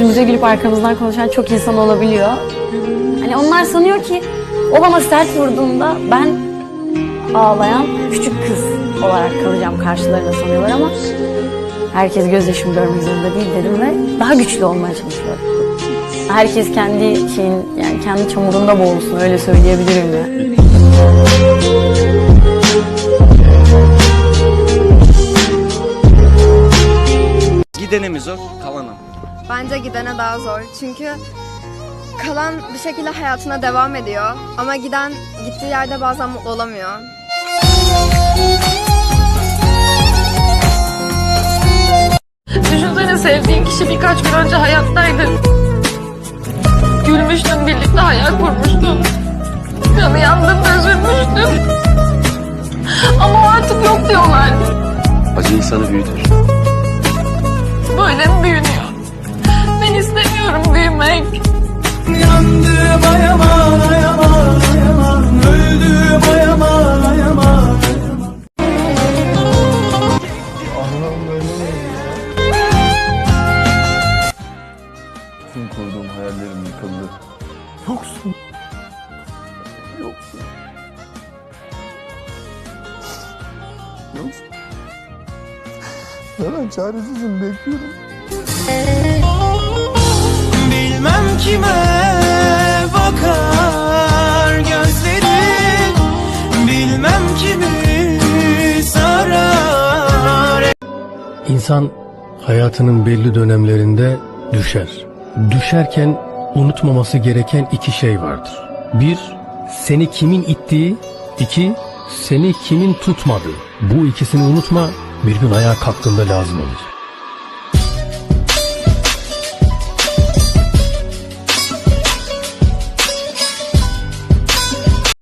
yüzümüze gülüp arkamızdan konuşan çok insan olabiliyor. Hani onlar sanıyor ki o bana sert vurduğunda ben ağlayan küçük kız olarak kalacağım karşılarında sanıyorlar ama herkes gözyaşımı görmek zorunda değil dedim ve daha güçlü olmaya çalışıyorum. Herkes kendi şeyin yani kendi çamurunda boğulsun öyle söyleyebilirim ya. Gidene mi zor, kalana mı? Bence gidene daha zor. Çünkü kalan bir şekilde hayatına devam ediyor. Ama giden gittiği yerde bazen mutlu olamıyor. Düşünsene sevdiğin kişi birkaç gün önce hayattaydı. Gülmüştün, birlikte hayal kurmuştun. Canı yandığında üzülmüştün. Ama o artık yok diyorlar. Acı insanı büyütür. Böyle mi büyünüyor? Büyümek. Yandım ayaman ayaman ayaman Öldüm ayaman ayaman Tüm kurduğum hayallerim yıkıldı. Yoksun. Yoksun. Yoksun. Ben çaresizim bekliyorum. İnsan hayatının belli dönemlerinde düşer. Düşerken unutmaması gereken iki şey vardır. Bir, seni kimin ittiği, iki, seni kimin tutmadığı. Bu ikisini unutma, bir gün ayağa kalktığında lazım olur.